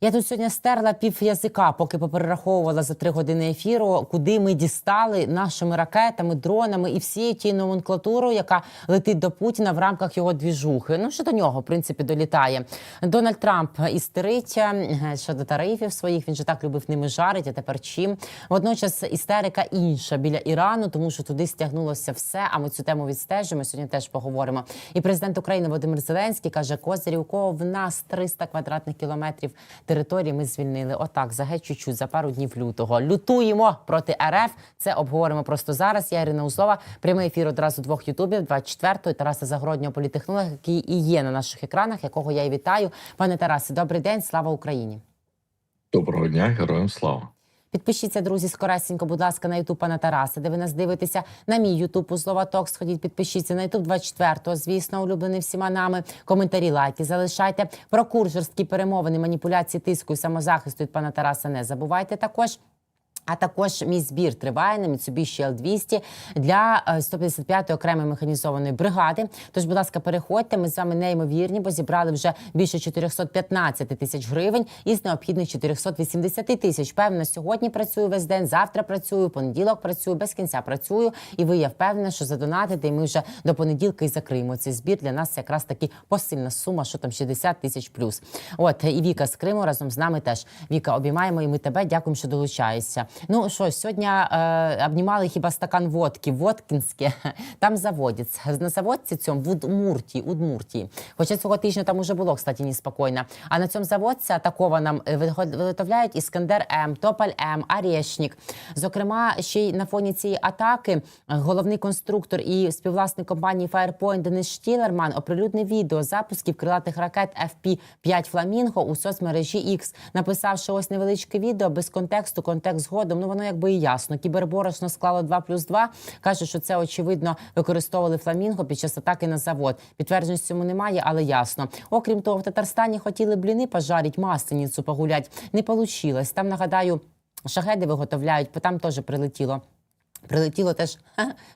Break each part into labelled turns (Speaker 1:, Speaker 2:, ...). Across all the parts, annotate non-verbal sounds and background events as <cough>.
Speaker 1: Я тут сьогодні стерла пів язика, поки поперераховувала за три години ефіру, куди ми дістали нашими ракетами, дронами і всією тією номенклатурою, яка летить до Путіна в рамках його двіжухи. Ну що до нього, в принципі, долітає. Дональд Трамп істерить е, щодо тарифів своїх. Він же так любив ними жарить. А тепер чим водночас істерика інша біля Ірану, тому що туди стягнулося все. А ми цю тему відстежимо. Сьогодні теж поговоримо. І президент України Володимир Зеленський каже: Козирів, у кого в нас 300 квадратних кілометрів території ми звільнили. Отак, за геть чуть-чуть, за пару днів лютого. Лютуємо проти РФ. Це обговоримо просто зараз. Я Ірина Узлова. Прямий ефір одразу двох ютубів, 24-ї Тараса Загороднього політехнолога, який і є на наших екранах, якого я і вітаю. Пане Тарасе, добрий день, слава Україні.
Speaker 2: Доброго дня, героям слава.
Speaker 1: Підпишіться, друзі, скоресенько, будь ласка, на Ютуб пана Тараса, де ви нас дивитеся. На мій Ютуб Узлова Ток. Сходіть, підпишіться на Ютуб 24-го, звісно, улюблений всіма нами. Коментарі, лайки залишайте. Про курсорські перемовини, маніпуляції тиску і самозахисту від пана Тараса не забувайте також. А також мій збір триває на Mitsubishi L200 для е, 155-ї окремої механізованої бригади. Тож, будь ласка, переходьте. Ми з вами неймовірні, бо зібрали вже більше 415 тисяч гривень із необхідних 480 тисяч. Певно, сьогодні працюю весь день, завтра працюю, понеділок працюю, без кінця працюю. І ви я впевнена, що задонатите, і ми вже до понеділка і закриємо цей збір. Для нас якраз таки посильна сума, що там 60 тисяч плюс. От і Віка з Криму разом з нами теж. Віка, обіймаємо і ми тебе. Дякуємо, що долучаєшся. Ну що, сьогодні е, обнімали хіба стакан водки, водкінське. <laughs> Там заводять. На заводці цьому в Удмуртії, Удмуртії. Хоча цього тижня там уже було, кстати, неспокійно. А на цьому заводці атакованому е, виготовляють Іскандер М, Тополь М, Арєшнік. Зокрема, ще й на фоні цієї атаки головний конструктор і співвласник компанії Firepoint Денис Штілерман оприлюднив відео запусків крилатих ракет FP-5 Фламінго у соцмережі X, написавши ось невеличке відео без контексту, контекст згодом. Ну воно якби і ясно. Кіберборошно склало 2 плюс 2. Каже, що це очевидно використовували фламінго під час атаки на завод. Підтверджень цьому немає, але ясно. Окрім того, в Татарстані хотіли бліни пожарить, масленицю погулять. Не получилось. Там нагадаю. шагеди виготовляють, бо там теж прилетіло. Прилетіло теж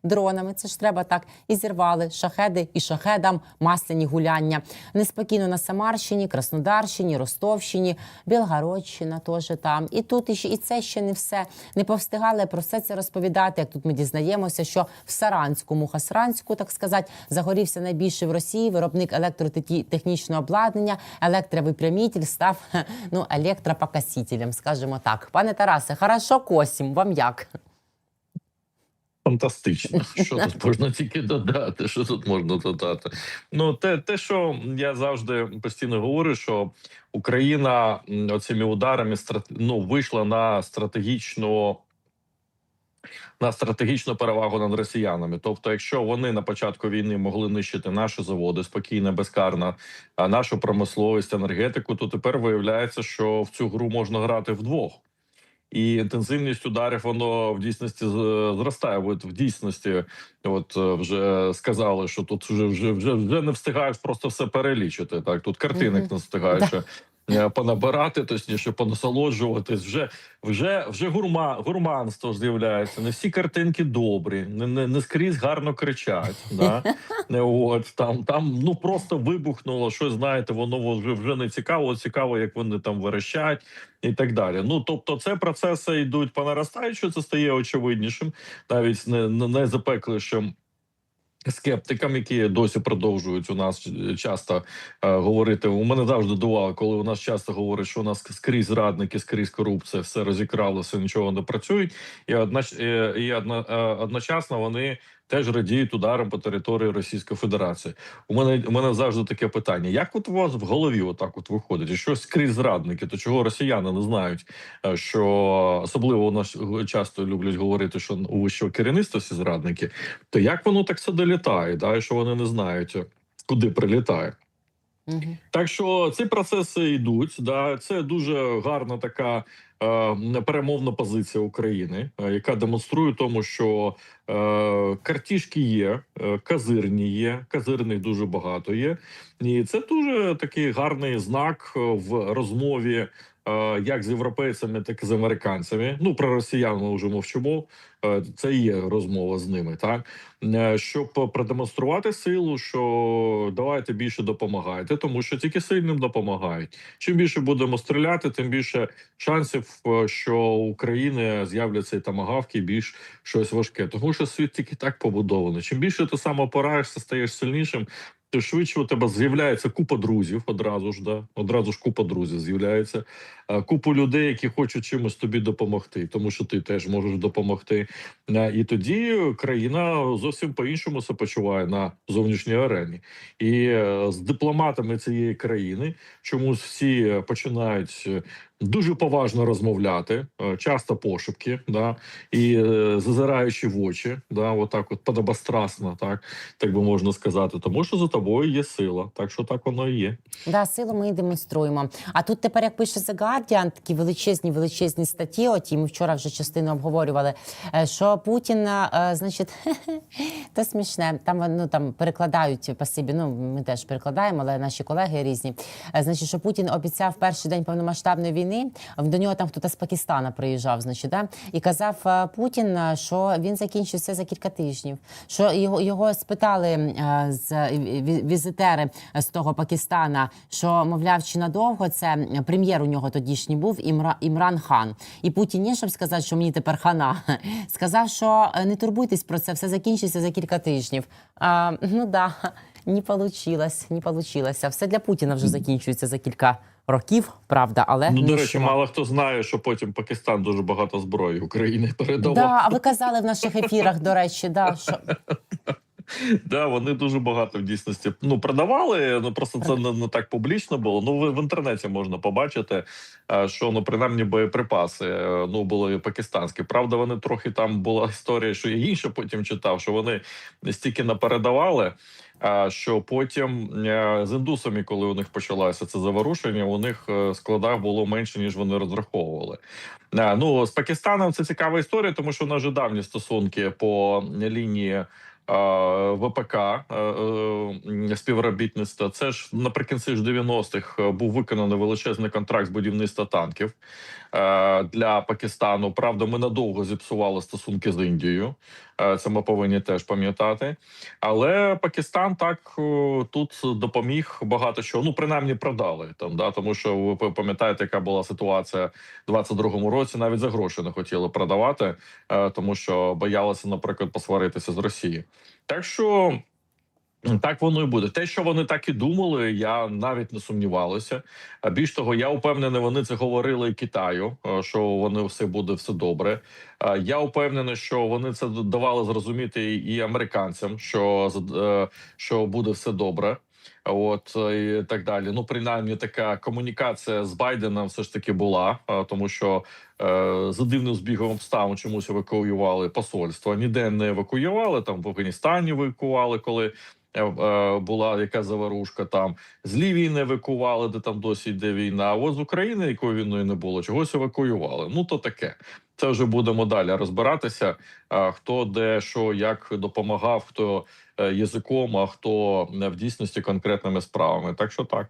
Speaker 1: дронами. Це ж треба так. І зірвали шахеди і шахедам масляні гуляння. Неспокійно на Самарщині, Краснодарщині, Ростовщині, Білгородщина теж там. І тут і, і це ще не все. Не повстигали про все це розповідати. Як тут ми дізнаємося, що в Саранському, Хасранську, так сказати, загорівся найбільший в Росії виробник електротехнічного обладнання, електровипрямитель став ну, електропокосителем, скажімо так. Пане Тарасе, хорошо косім, вам як?
Speaker 2: Фантастично. <laughs> Що тут можна тільки додати? Що тут можна додати? Ну, те, те, що я завжди постійно говорю, що Україна оцими ударами ну, вийшла на стратегічну. На стратегічну перевагу над росіянами, тобто, якщо вони на початку війни могли нищити наші заводи спокійно, безкарно, нашу промисловість, енергетику, то тепер виявляється, що в цю гру можна грати вдвох. І інтенсивність ударів воно в дійсності зростає. От в дійсності, от е, вже сказали, що тут вже вже вже, вже не встигаєш просто все перелічити. Так тут картинок
Speaker 1: Мгм.
Speaker 2: не встигаєш.
Speaker 1: Да.
Speaker 2: Е, Понабирати, точніше, понасолоджуватись. Вже вже вже гурма, гурманство з'являється. Не всі картинки добрі, не, не, не скрізь гарно кричать. Да? <laughs> Не, От там, там ну просто вибухнуло. Щось знаєте, воно вже вже не цікаво. Цікаво, як вони там верещать і так далі. Ну тобто, це процеси йдуть по наростаючу, це стає очевиднішим, навіть не, не найзапеклішим. Скептикам, які досі продовжують у нас часто е, говорити. У мене завжди дувало, коли у нас часто говорять, що у нас скрізь зрадники, скрізь корупція, все розікралося, нічого не працюють, і одна е, і одна е, одночасно вони теж радіють ударом по території Російської Федерації. У мене у мене завжди таке питання: як от у вас в голові отак от виходить? Що скрізь зрадники, то чого росіяни не знають, е, що особливо у нас часто люблять говорити, що у що керівництво всі зрадники, то як воно так це долітає? Да? І що вони не знають, куди прилітає? Так що ці процеси йдуть. Да, це дуже гарна така е, перемовна позиція України, е, яка демонструє тому, що е, картішки є, е, казирні є, казирних дуже багато є, і це дуже такий гарний знак в розмові як з європейцями, так і з американцями. Ну про росіян ми вже мовчимо. Е, Це і є розмова з ними, так Е, щоб продемонструвати силу, що давайте більше допомагайте, тому що тільки сильним допомагають. Чим більше будемо стріляти, тим більше шансів, е, що України з'являться і тамагавки, більш щось важке. Тому що світ тільки так побудований. Чим більше ти сам опираєшся, стаєш сильнішим. Тим швидше у тебе з'являється купа друзів одразу ж, да одразу ж купа друзів з'являється. Купу людей, які хочуть чимось тобі допомогти, тому що ти теж можеш допомогти. І тоді країна зовсім по-іншому себе почуває на зовнішній арені. І е, з дипломатами цієї країни чомусь всі е, починають е, дуже поважно розмовляти, е, часто пошепки, да, і е, зазираючи в очі, да, отак от подобострастно, так, так би можна сказати, тому що за тобою є сила. Так що так воно і є.
Speaker 1: Да, силу ми і демонструємо. А тут тепер, як пише The Guardian, такі величезні величезні статті. Оті ми вчора вже частину обговорювали. е, Що Путін, е, значить, <laughs> то смішне. Там ну там перекладають пасибі. Ну ми теж перекладаємо, але наші колеги різні. Значить, що Путін обіцяв перший день повномасштабної війни. До нього там хтось з Пакистана приїжджав, значить, да і казав е, Путін, е, що він закінчився за кілька тижнів. Що його його спитали е, з візитери з того Пакистана, що мовляв, чи надовго це прем'єр у нього тодішній був Імра, Імран Хан. І Путін щоб сказати, що мені тепер хана, <laughs> сказав, що не турбуйтесь про це, все закінчиться за кілька тижнів. А, ну да, не получилось, не получилося. Все для Путіна вже закінчується за кілька років, правда, але
Speaker 2: Ну, до речі, мало хто знає, що потім Пакистан дуже багато зброї України передавав.
Speaker 1: Да, а ви казали в наших ефірах, до речі, да, що
Speaker 2: Да, вони дуже багато в дійсності ну продавали. Ну просто це не, не так публічно було. Ну в, в інтернеті можна побачити, е, що ну принаймні боєприпаси е, ну були пакистанські. Правда, вони трохи там була історія, що я інше потім читав, що вони стільки напередавали. А що потім е, з індусами, коли у них почалося це заворушення, у них е, складах було менше ніж вони розраховували. Е, Ну з Пакистаном це цікава історія, тому що у нас вже давні стосунки по лінії е, ВПК е, е, співробітництва. Це ж наприкінці ж 90-х був виконаний величезний контракт з будівництва танків е, для Пакистану. Правда, ми надовго зіпсували стосунки з Індією. Е, Це ми повинні теж пам'ятати. Але Пакистан так тут допоміг багато чого. Ну принаймні продали там. Да, тому що ви пам'ятаєте, яка була ситуація в 22-му році. Навіть за гроші не хотіли продавати, е, тому що боялися, наприклад, посваритися з Росією. Так що. Так воно і буде. Те, що вони так і думали, я навіть не сумнівалася. Більш того, я впевнений, вони це говорили Китаю, е, що вони все буде все добре. Я впевнений, що вони це давали зрозуміти і американцям, що е, що буде все добре. От е, і так далі. Ну, принаймні, така комунікація з Байденом все ж таки була, тому що е, за дивним збігом обставин чомусь евакуювали посольство. Ніде не евакуювали. Там в Афганістані евакуювали, коли була яка заварушка. Там з Лівії не евакували, де там досі йде війна. А от з України, якої війною не було, чогось евакуювали. Ну то таке. Це вже будемо далі розбиратися. е, Хто де що як допомагав, хто е, язиком, а хто е, в дійсності конкретними справами. Так що так.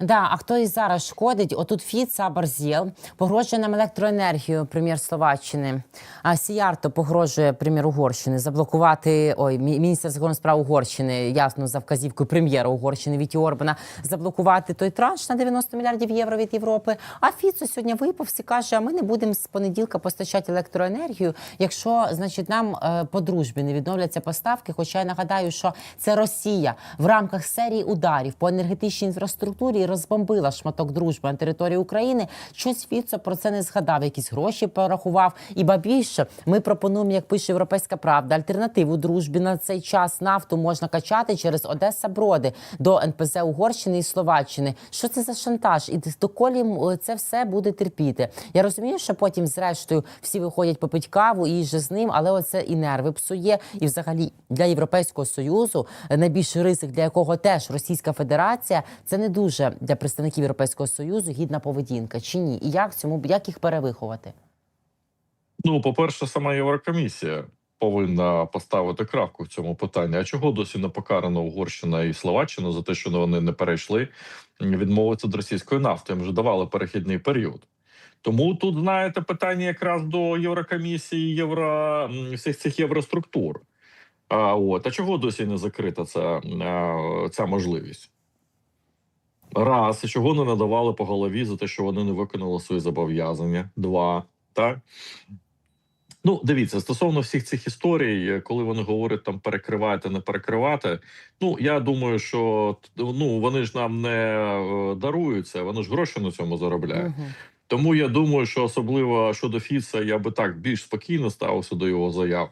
Speaker 1: Да, а хто і зараз шкодить? Отут Фіца Барзєл погрожує нам електроенергію, прем'єр Словаччини. А Сіярто погрожує прем'єр Угорщини заблокувати ой, мі- міністр закордонних справ Угорщини, ясно за вказівкою прем'єра Угорщини Віті Орбана, заблокувати той транш на 90 мільярдів євро від Європи. А Фіцо сьогодні випався і каже: а ми не будемо з понеділка постачати електроенергію, якщо значить нам е, по дружбі не відновляться поставки. Хоча я нагадаю, що це Росія в рамках серії ударів по енергетичній інфраструктурі розбомбила шматок дружби на території України. Щось Фіцо про це не згадав, якісь гроші порахував. І ба більше ми пропонуємо, як пише Європейська Правда, альтернативу дружбі на цей час нафту можна качати через Одеса Броди до НПЗ Угорщини і Словаччини. Що це за шантаж? І доколі це все буде терпіти? Я розумію, що потім, зрештою, всі виходять попить каву і же з ним, але оце і нерви псує. І взагалі для Європейського союзу е, найбільший ризик, для якого теж Російська Федерація, це не дуже для представників Європейського союзу гідна поведінка чи ні? І як цьому як їх перевиховати?
Speaker 2: Ну, по-перше, сама Єврокомісія повинна поставити крапку в цьому питанні. А чого досі не покарана Угорщина і Словаччина за те, що вони не перейшли відмовитися від російської нафти? Їм вже давали перехідний період. Тому тут знаєте питання якраз до Єврокомісії, євро всіх цих євроструктур. А от а чого досі не закрита ця, ця можливість? Раз, і чого не надавали по голові за те, що вони не виконали свої зобов'язання. Два. Так. Ну, дивіться, стосовно всіх цих історій, коли вони говорять там перекривати, не перекривати. Ну я думаю, що ну вони ж нам не е, даруються, вони ж гроші на цьому заробляють.
Speaker 1: Мгм.
Speaker 2: Тому я думаю, що особливо щодо Фіца, я би так більш спокійно ставився до його заяв,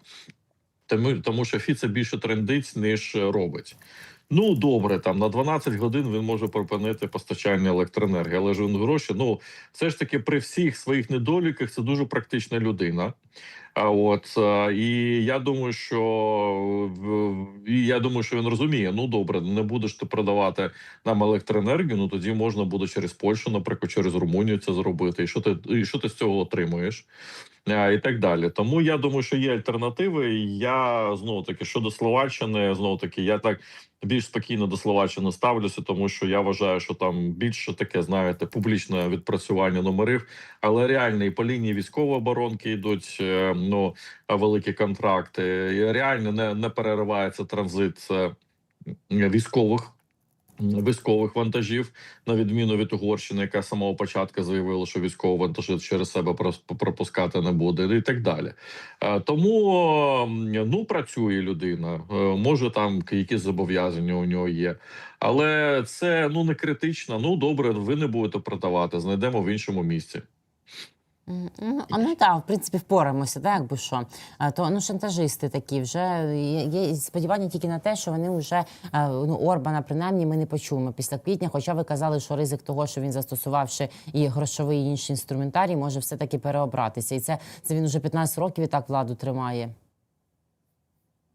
Speaker 2: тому, тому що Фіца більше трендить, ніж робить. Ну добре, там на 12 годин він може припинити постачання електроенергії, але ж він гроші. Ну все ж таки, при всіх своїх недоліках це дуже практична людина. А от е, і я думаю, що і я думаю, що він розуміє. Ну добре, не будеш ти продавати нам електроенергію. Ну тоді можна буде через Польщу, наприклад, через Румунію це зробити. І що ти і що ти з цього отримуєш? А, і так далі. Тому я думаю, що є альтернативи. Я знову таки щодо Словаччини, знову таки, я так більш спокійно до Словаччини ставлюся, тому що я вважаю, що там більше таке, знаєте, публічне відпрацювання номерів, але реально і по лінії військової оборонки йдуть е, ну великі контракти. І реально не, не переривається транзит е, військових. Військових вантажів на відміну від Угорщини, яка з самого початку заявила, що військові вантажі через себе пропускати не буде, і так далі. Е, Тому ну працює людина. Е, Може там якісь зобов'язання у нього є, але це ну не критично. Ну добре, ви не будете продавати, знайдемо в іншому місці.
Speaker 1: А ну так, в принципі, впораємося, так, якби що. То ну, шантажисти такі вже є, сподівання тільки на те, що вони вже ну, Орбана, принаймні, ми не почуємо після квітня. Хоча ви казали, що ризик того, що він застосувавши і грошовий і інший інструментарій, може все-таки переобратися. І це, це він уже 15 років і так владу тримає.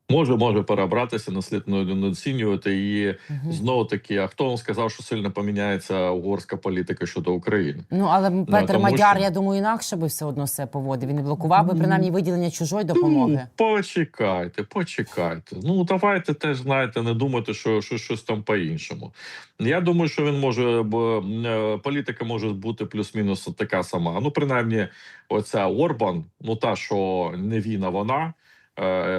Speaker 2: Може, може перебратися, не слід не недооцінювати. І
Speaker 1: Мгм.
Speaker 2: знову таки, а хто вам сказав, що сильно поміняється угорська політика щодо України?
Speaker 1: Ну але Петр
Speaker 2: тому
Speaker 1: Мадяр,
Speaker 2: що-
Speaker 1: я думаю, інакше би все одно все поводив. Він не блокував би принаймні виділення чужої допомоги.
Speaker 2: Ну, почекайте, почекайте. Ну давайте теж знаєте, не думайте, що, що щось там по-іншому. Я думаю, що він може, бо е, політика може бути плюс-мінус така сама. Ну, принаймні, оця Орбан, ну та що не він, а вона.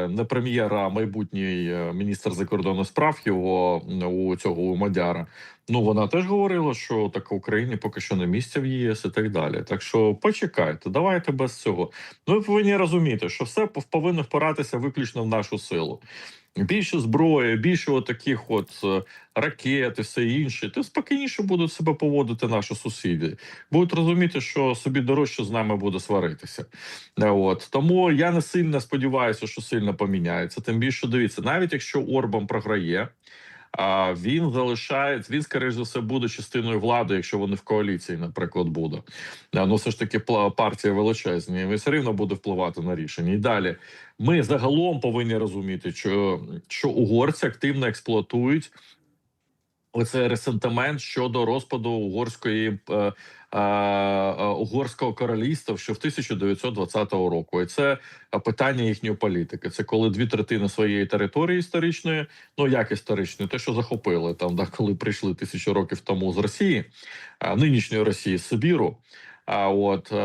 Speaker 2: Не прем'єра, а майбутній е, міністр закордонних справ його у цього у Мадяра. Ну вона теж говорила, що так Україні поки що не місце в ЄС і так далі. Так що почекайте, давайте без цього. Ну, ви повинні розуміти, що все повинно впиратися виключно в нашу силу. Більше зброї, більше таких от е, ракет і все інше, то спокійніше будуть себе поводити наші сусіди. Будуть розуміти, що собі дорожче з нами буде сваритися. Е, От тому я не сильно сподіваюся, що сильно поміняється. Тим більше дивіться, навіть якщо Орбан програє. А він залишається, він, скоріш за все, буде частиною влади, якщо вони в коаліції, наприклад, буде. Ну, все ж таки, партія величезна, і все рівно буде впливати на рішення. І далі ми загалом повинні розуміти, що, що угорці активно експлуатують оцей ресентимент щодо розпаду угорської е, е, е, угорського королівства ще в 1920 року. І це е, питання їхньої політики. Це коли дві третини своєї території історичної, ну як історичної, те, що захопили там, да, коли прийшли тисячу років тому з Росії, нинішньої Росії з Сибіру. А от а,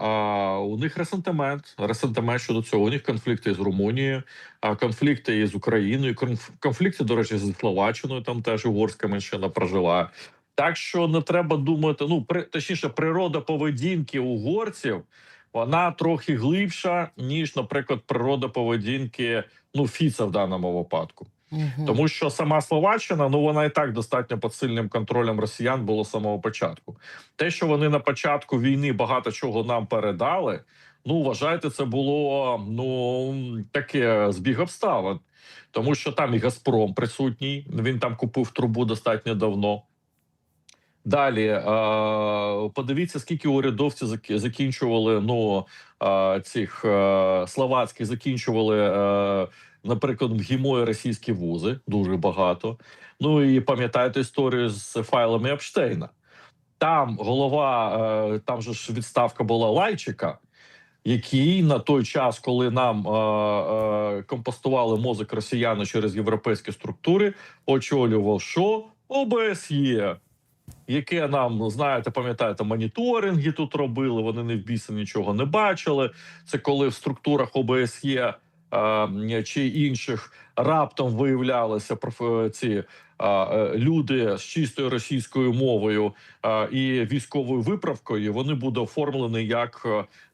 Speaker 2: а у них ресентимент, ресентимент щодо цього. У них конфлікти з Румунією, а конфлікти із Україною, конф- конфлікти, до речі, з Словаччиною. Там теж угорська меншина проживає. Так що не треба думати. Ну при точніше, природа поведінки угорців вона трохи глибша, ніж, наприклад, природа поведінки ну Фіца в даному випадку. Тому що сама Словаччина, ну вона і так достатньо під сильним контролем росіян було з самого початку. Те, що вони на початку війни багато чого нам передали. Ну, вважайте, це було ну таке збіг обставин, тому що там і Газпром присутній. Він там купив трубу достатньо давно. Далі е, подивіться, скільки урядовці закінчували. Ну е, цих е, словацьких закінчували, наприклад, в ГІМО російські вузи. Дуже багато. Ну і пам'ятаєте історію з файлами Епштейна. Там голова, е, там же ж відставка була Лайчика. який на той час, коли нам е, е, компостували мозок росіяни через європейські структури, очолював що ОБСЄ. Яке нам знаєте, пам'ятаєте, моніторинги тут робили. Вони не в біса нічого не бачили. Це коли в структурах ОБСЄ чи інших раптом виявлялися проф- ці е, е, люди з чистою російською мовою е, і військовою виправкою. Вони будуть оформлені як е,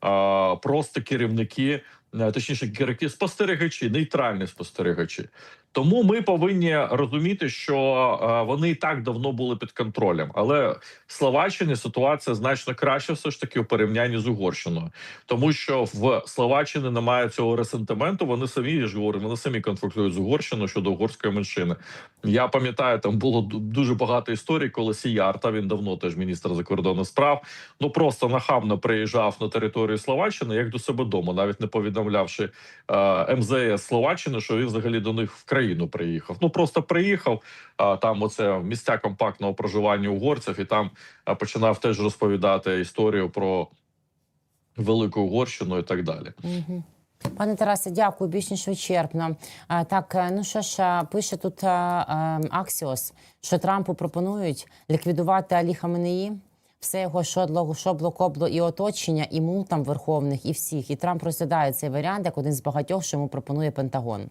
Speaker 2: е, просто керівники, е, точніше, керівники спостерігачі, нейтральні спостерігачі. Тому ми повинні розуміти, що е, вони і так давно були під контролем, але в Словаччині ситуація значно краще, все ж таки у порівнянні з Угорщиною, тому що в Словаччині немає цього ресентименту. Вони самі я ж говорю, вони самі конфліктують з Угорщиною щодо угорської меншини. Я пам'ятаю, там було дуже багато історій, коли Сіярта, він давно теж міністр закордонних справ, ну просто нахабно приїжджав на територію Словаччини як до себе дому, навіть не повідомлявши е, МЗС Словаччини, що він взагалі до них в країну приїхав. Ну просто приїхав там. Оце місця компактного проживання угорців, і там починав теж розповідати історію про велику Угорщину і так далі.
Speaker 1: Пане Тарасе, дякую більш ніж вичерпно. Так, е, ну що ж, пише тут е, Аксіос, що Трампу пропонують ліквідувати Алі Хаменеї, все його шодло, шобло, кобло і оточення, і мул там верховних, і всіх. І Трамп розглядає цей варіант як один з багатьох, що йому пропонує Пентагон.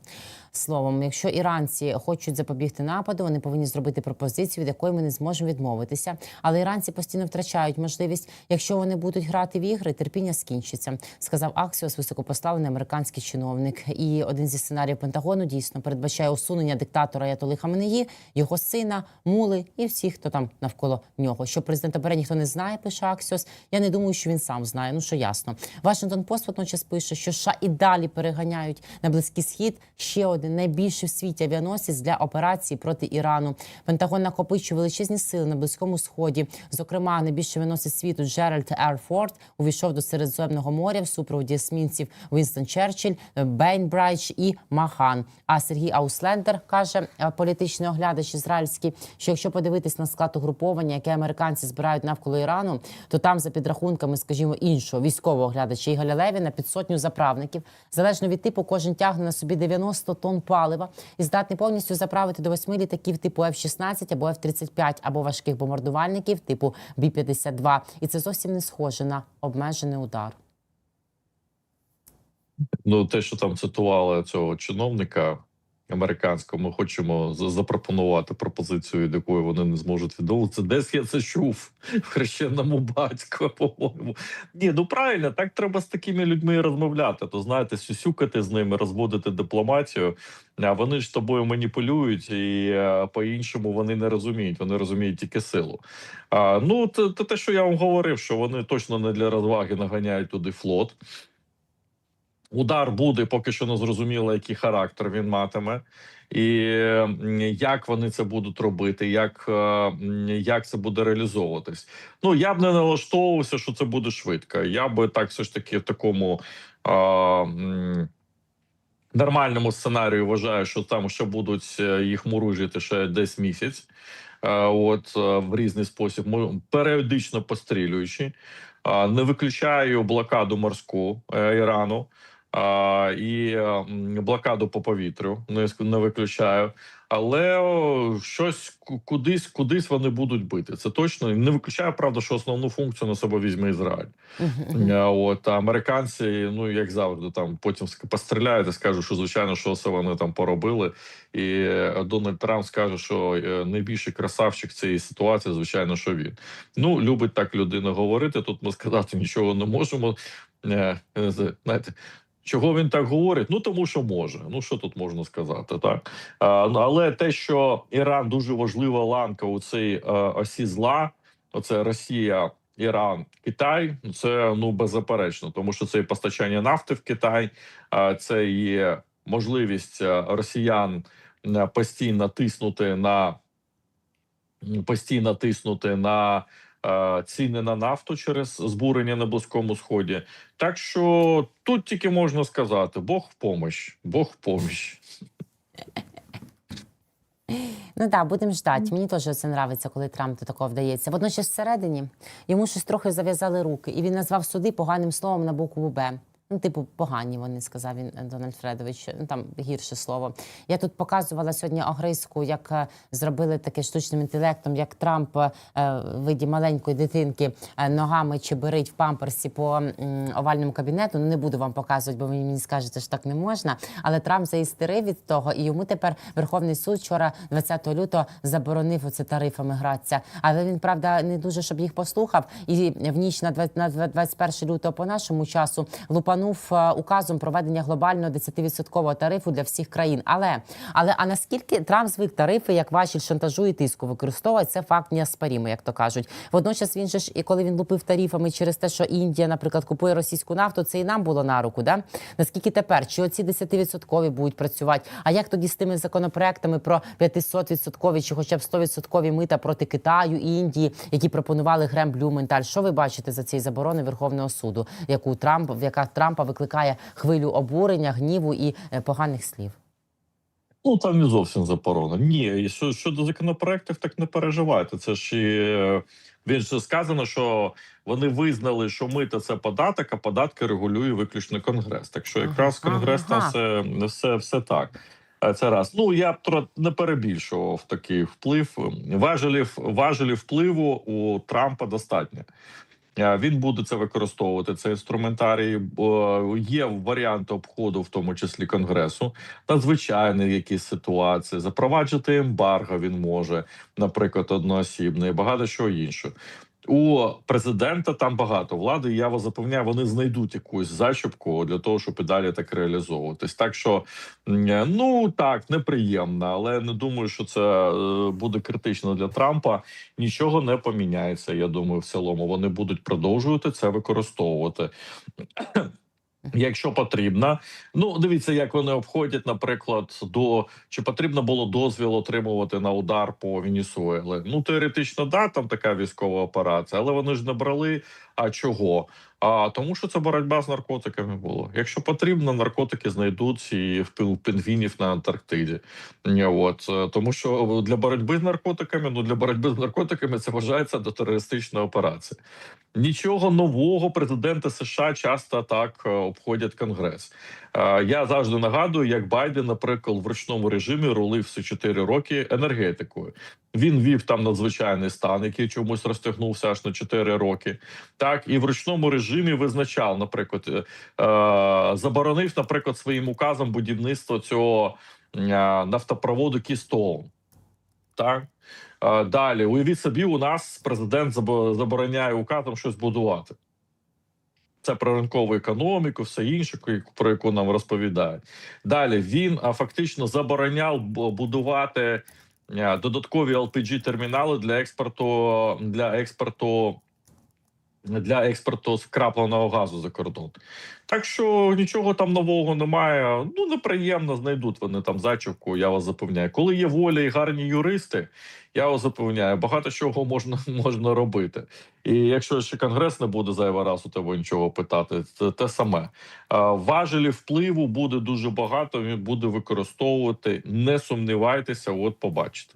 Speaker 1: Словом, якщо іранці хочуть запобігти нападу, вони повинні зробити пропозицію, від якої ми не зможемо відмовитися. Але іранці постійно втрачають можливість. Якщо вони будуть грати в ігри, терпіння скінчиться, сказав Аксіос, високопоставлений американський чиновник. І один зі сценаріїв Пентагону дійсно передбачає усунення диктатора Аятоли Хаменеї, його сина, мули і всіх, хто там навколо нього. Що президента Бере ніхто не знає, пише Аксіос. Я не думаю, що він сам знає. Ну що ясно. Вашингтон Пост водночас пише, що США і далі переганяють на близький схід ще один найбільший в світі авіаносець для операції проти Ірану. Пентагон накопичує величезні сили на близькому сході. Зокрема, найбільший авіаносець світу Джеральд Ерфорд увійшов до Середземного моря в супроводі есмінців Вінстон Черчилль, Бейнбрайдж і Махан. А Сергій Ауслендер каже, е, політичний оглядач ізраїльський, що якщо подивитись на склад угруповання, яке американці збирають навколо Ірану, то там за підрахунками, скажімо, іншого військового оглядача Ігоря Левіна під сотню заправників. Залежно від типу, кожен тягне на собі 90 тонн палива і здатний повністю заправити до 8 літаків типу F-16 або F-35, або важких бомбардувальників типу Бі-52. І це зовсім не схоже на обмежений удар.
Speaker 2: Ну, те, що там цитували цього чиновника американського, ми хочемо запропонувати пропозицію, від якої вони не зможуть відмовитися. Десь я це чув в хрещеному батьку, <laughs> по-моєму. Ні, ну правильно, так треба з такими людьми розмовляти. То знаєте, сюсюкати з ними, розводити дипломатію. А вони ж тобою маніпулюють, і е, по-іншому вони не розуміють. Вони розуміють тільки силу. А, ну, це те, що я вам говорив, що вони точно не для розваги наганяють туди флот. Удар буде поки що не зрозуміло, який характер він матиме, і як вони це будуть робити, як, е, як це буде реалізовуватись. Ну я б не налаштовувався, що це буде швидко. Я би так все ж таки в такому. м, Нормальному сценарію вважаю, що там ще будуть е, їх муружити ще десь місяць, е, от в різний спосіб, періодично пострілюючи. Не виключаю блокаду морську Ірану а, і блокаду по повітрю. Не, не виключаю. Але щось кудись, кудись вони будуть бити. Це точно не виключаю, правда, що основну функцію на себе візьме Ізраїль. Е, От а американці, ну як завжди, там потім постріляють і скажуть, що звичайно, що це вони там поробили. І е, Дональд Трамп скаже, що е, найбільший красавчик цієї ситуації, звичайно, що він. Ну любить так людина говорити. Тут ми сказати <laughs> нічого не можемо. Знаєте. Чого він так говорить? Ну тому що може. Ну що тут можна сказати, так ну, але те, що Іран дуже важлива ланка у цій е, осі зла, оце Росія, Іран, Китай. ну, Це ну беззаперечно, тому що це і постачання нафти в Китай, а це є можливість е, росіян постійно тиснути на постійно тиснути на ціни на нафту через збурення на близькому сході. Так що тут тільки можна сказати: Бог в помощь, Бог в помощь.
Speaker 1: Ну так, будемо ждати. Мені теж це нравиться, коли Трамп до такого вдається. Водночас всередині йому щось трохи зав'язали руки, і він назвав суди поганим словом на букву Б. Ну, типу, погані вони сказав він е, Дональд Фредович. Ну там гірше слово. Я тут показувала сьогодні огризку, як е, зробили таке штучним інтелектом, як Трамп е, виді маленької дитинки е, ногами чеберить в памперсі по м, овальному кабінету. Ну не буду вам показувати, бо ви мені скажете, що так не можна. Але Трамп заістерив від того, і йому тепер Верховний суд вчора, 20 лютого, заборонив оце тарифами гратися. Але він правда не дуже щоб їх послухав. І в ніч на 20 на 21 лютого по нашому часу лупанув е, указом проведення глобального 10% тарифу для всіх країн. Але але а наскільки Трамп звик тарифи як важіль шантажу і тиску використовувати, це факт неоспорімий, як то кажуть. Водночас він же ж і коли він лупив тарифами через те, що Індія, наприклад, купує російську нафту, це і нам було на руку. Да? Наскільки тепер? Чи оці 10% будуть працювати? А як тоді з тими законопроектами про 500% чи хоча б 100% мита проти Китаю і Індії, які пропонували Грем Блюменталь? Що ви бачите за цієї заборони Верховного суду, яку Трамп, яка Трампа викликає хвилю обурення, гніву і е, поганих слів?
Speaker 2: Ну там не зовсім заборона. Ні, і що щодо законопроектів, так не переживайте. Це ж і, е, він же сказано, що вони визнали, що мито це податок, а податки регулює виключно конгрес. Так що
Speaker 1: Ага,
Speaker 2: якраз конгрес там все, все, все так. Е, Це раз. Ну я б не перебільшував такий вплив. Важелів, важелів впливу у Трампа достатньо. Е, Він буде це використовувати. Це інструментарій. Є варіанти обходу, в тому числі конгресу, надзвичайні якісь ситуації. Запроваджувати ембарго він може, наприклад, одноосібне, і багато чого іншого. У президента там багато влади. Я вас запевняю, вони знайдуть якусь зачіпку для того, щоб і далі так реалізовуватись. Так що ну так неприємно, але не думаю, що це е, буде критично для Трампа нічого не поміняється. Я думаю, в цілому вони будуть продовжувати це використовувати. Якщо потрібно, ну дивіться, як вони обходять, наприклад, до чи потрібно було дозвіл отримувати на удар по Венесуелі. Ну теоретично, да, там така військова операція, але вони ж не брали. А чого? А тому, що це боротьба з наркотиками було. Якщо потрібно, наркотики знайдуть і в пінгвінів на Антарктиді. От е, тому, що для боротьби з наркотиками, ну для боротьби з наркотиками це вважається до терористичної операції. Нічого нового президенти США часто так е, обходять конгрес. Е, Я завжди нагадую, як Байден, наприклад, в ручному режимі рулив всі 4 роки енергетикою. Він вів там надзвичайний стан, який чомусь розтягнувся аж на 4 роки. Так і в ручному режимі визначав, наприклад, е, е, заборонив, наприклад, своїм указом будівництво цього нафтопроводу Кістоун. Так. Далі, уявіть собі, у нас президент забороняє указом щось будувати. Це про ринкову економіку, все інше, про яку нам розповідають. Далі він фактично забороняв будувати е, додаткові lpg термінали для експорту для експорту для експорту скрапленого газу за кордон. Так що нічого там нового немає. Ну неприємно знайдуть вони там зачівку. Я вас запевняю. Коли є воля і гарні юристи, я вас запевняю, багато чого можна <laughs> можна робити. І якщо ще конгрес не буде зайвий раз у тебе нічого питати, це те саме. Важелі впливу буде дуже багато. Він буде використовувати. Не сумнівайтеся, от побачите.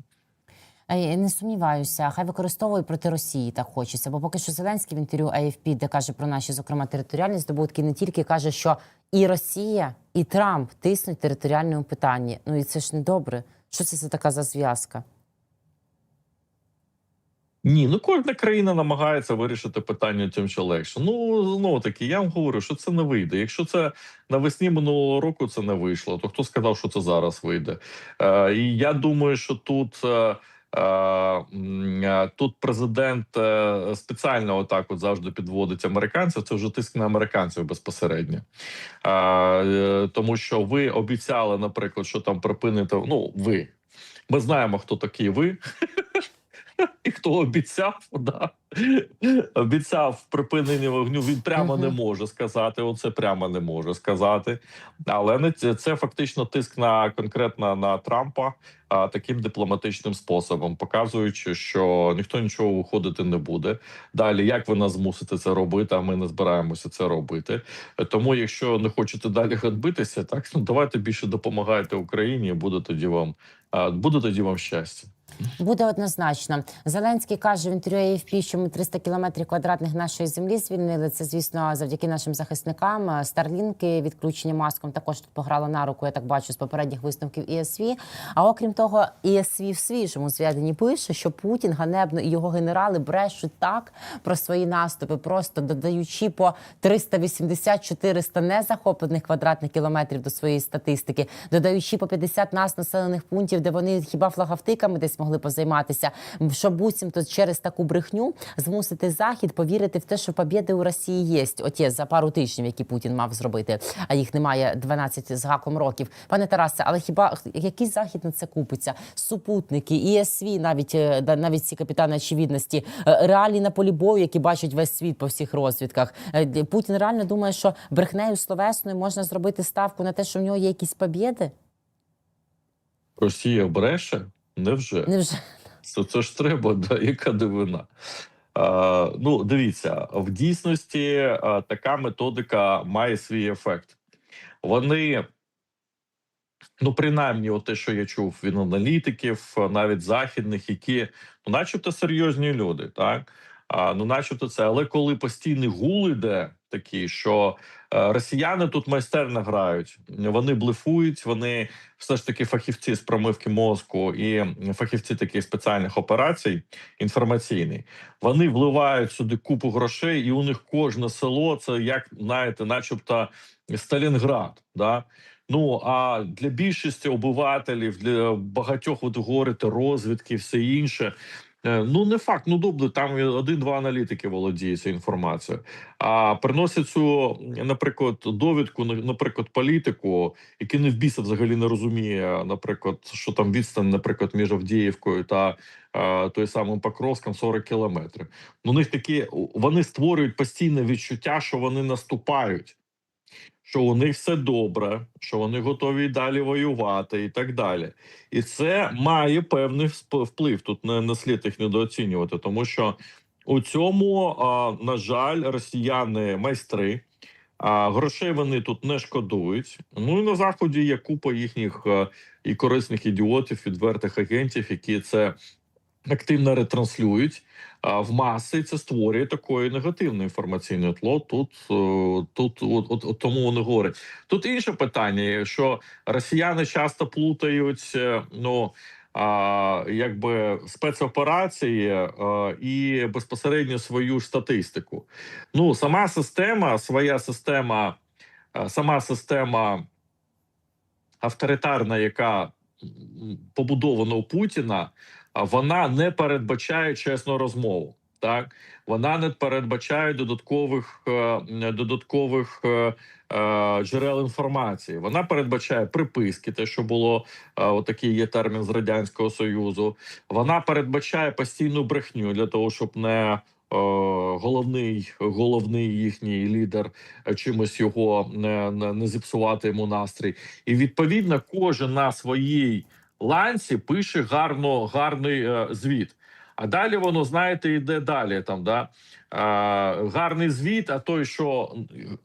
Speaker 1: Е, Не сумніваюся, хай використовує проти Росії так хочеться. Бо поки що Зеленський в інтерв'ю AFP, де каже про наші, зокрема, територіальні здобутки, не тільки каже, що і Росія, і Трамп тиснуть територіальному питанні. Ну і це ж не добре. Що це за така за зв'язка?
Speaker 2: Ні, ну кожна країна намагається вирішити питання тим, що легше. Ну знову таки, я вам говорю, що це не вийде. Якщо це навесні минулого року це не вийшло, то хто сказав, що це зараз вийде? Е, і я думаю, що тут. Е, Тут президент е, спеціально отак от завжди підводить американців. Це вже тиск на американців безпосередньо. Е, е, Тому що ви обіцяли, наприклад, що там припините. Ну, ви ми знаємо, хто такий ви. <laughs> І хто обіцяв, да. обіцяв припинення вогню, він прямо не може сказати. Оце прямо не може сказати. Але не це, фактично тиск на конкретно на Трампа а, таким дипломатичним способом, показуючи, що ніхто нічого виходити не буде. Далі, як ви нас змусите це робити? А ми не збираємося це робити. Тому, якщо не хочете далі ганьбитися, так ну давайте більше допомагайте Україні. Буде тоді вам буде тоді вам щастя.
Speaker 1: Буде однозначно. Зеленський каже в інтерв'ю AFP, що ми 300 кілометрів квадратних нашої землі звільнили. Це, звісно, завдяки нашим захисникам. Старлінки, відключення маском також тут пограло на руку. Я так бачу з попередніх висновків ІСВ. А окрім того, ІСВ в свіжому зведенні пише, що Путін ганебно і його генерали брешуть так про свої наступи, просто додаючи по 380-400 незахоплених квадратних кілометрів до своєї статистики, додаючи по 50 нас населених пунктів, де вони хіба флагавтиками десь могли позайматися, що буцімто через таку брехню змусити захід повірити в те, що побєди у Росії є. От є за пару тижнів, які Путін мав зробити, а їх немає 12 з гаком років. Пане Тарасе, але хіба який захід на це купиться? Супутники, ІСВ, навіть е, навіть ці капітани очевидності, е, реалії на полі бою, які бачать весь світ по всіх розвідках. Е, Путін реально думає, що брехнею словесною можна зробити ставку на те, що в нього є якісь побєди?
Speaker 2: Росія бреше? Невже?
Speaker 1: Невже
Speaker 2: Це, це ж треба, <laughs> да, яка дивина. А, ну, дивіться, в дійсності а, така методика має свій ефект. Вони, ну, принаймні, от те, що я чув від аналітиків, навіть західних, які, ну, начебто, серйозні люди, так? А, ну, начебто, це, але коли постійний гул іде такий, що е, росіяни тут майстерно грають, вони блефують, вони все ж таки фахівці з промивки мозку і фахівці таких спеціальних операцій інформаційний. Вони вливають сюди купу грошей, і у них кожне село це як знаєте, начебто Сталінград. Да? Ну а для більшості обивателів, для багатьох от говорите розвідки, все інше. Е, Ну, не факт, ну добре, там один-два аналітики володіють цією інформацією. А приносять цю, наприклад, довідку, наприклад, політику, який не в біса взагалі не розуміє, наприклад, що там відстань, наприклад, між Авдіївкою та е, той самим Покровськом 40 кілометрів. Ну, у них такі вони створюють постійне відчуття, що вони наступають, що у них все добре, що вони готові далі воювати, і так далі. І це має певний вплив. Тут не, не слід їх недооцінювати, тому що у цьому, а, на жаль, росіяни майстри. А грошей вони тут не шкодують. Ну і на заході є купа їхніх і корисних ідіотів, відвертих агентів, які це активно ретранслюють а, в маси. Це створює такої негативне інформаційне тло. Тут е, тут от, от, от тому вони говорять. Тут інше питання, що росіяни часто плутають ну. А, якби спецоперації е, і безпосередньо свою ж статистику. Ну сама система, своя система, е, сама система авторитарна, яка побудована у Путіна, а вона не передбачає чесну розмову. Так вона не передбачає додаткових е, додаткових е, е, джерел інформації. Вона передбачає приписки, те, що було отакий є термін з радянського союзу. Вона передбачає постійну брехню для того, щоб не головний головний їхній лідер чимось його не, не, не зіпсувати йому настрій. І відповідно кожен на своїй ланці пише гарно гарний е, звіт. А далі воно знаєте йде далі. Там да е, гарний звіт. А той, що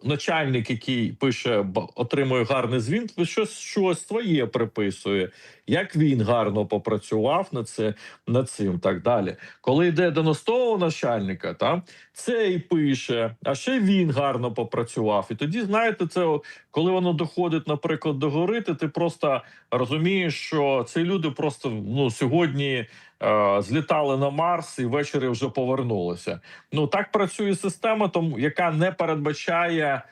Speaker 2: начальник, який пише, отримує гарний звіт, щось щось своє приписує. Як він гарно попрацював над це над цим, так далі. Коли йде до настового начальника, та цей пише, а ще він гарно попрацював. І тоді знаєте, це коли воно доходить, наприклад, до гори, ти просто розумієш, що ці люди просто ну сьогодні злітали на Марс і ввечері вже повернулися. Ну так працює система, тому яка не передбачає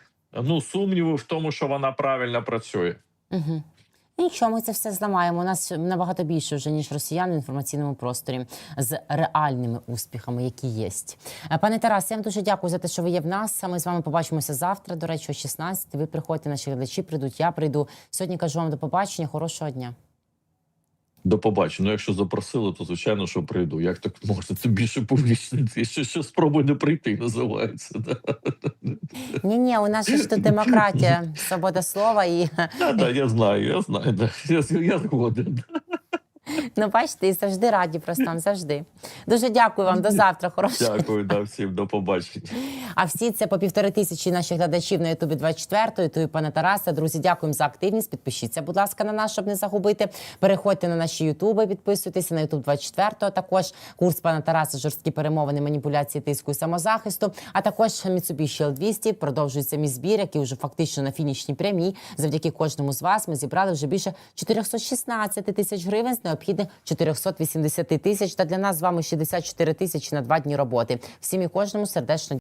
Speaker 2: ну сумніву в тому, що вона правильно працює.
Speaker 1: Угу. Нічого, ми це все зламаємо. У нас набагато більше вже ніж росіян в інформаційному просторі з реальними успіхами, які є. Е, Пане Тарас, я вам дуже дякую за те, що ви є в нас. Ми з вами побачимося завтра. До речі, о 16. Ви приходьте, наші глядачі прийдуть. Я прийду. Сьогодні кажу вам до побачення. Хорошого дня.
Speaker 2: До побачення. Ну, якщо запросили, то звичайно, що прийду. Як так можна? Це більше публічно. Що, що спробуй не прийти, називається.
Speaker 1: Ні, ні, у нас ж тут демократія, свобода слова і
Speaker 2: Да, да, я знаю, я знаю. Да. Я, я згоден.
Speaker 1: Ну, бачите, і завжди раді просто завжди. Дуже дякую вам. До завтра. Хорошого.
Speaker 2: Дякую, да, всім до побачення.
Speaker 1: А всі це по півтори тисячі наших глядачів на Ютубі 24 Ютубі пана Тараса. Друзі, дякуємо за активність. Підпишіться, будь ласка, на нас, щоб не загубити. Переходьте на наші Ютуби, підписуйтеся на Ютуб 24 Також курс пана Тараса, жорсткі перемовини, маніпуляції, тиску і самозахисту. А також Mitsubishi L200. Продовжується мій збір, який вже фактично на фінішній прямій. Завдяки кожному з вас ми зібрали вже більше 416 тисяч гривень з необхідних 480 тисяч. Та для нас з вами 64 тисячі на два дні роботи. Всім і кожному сердечно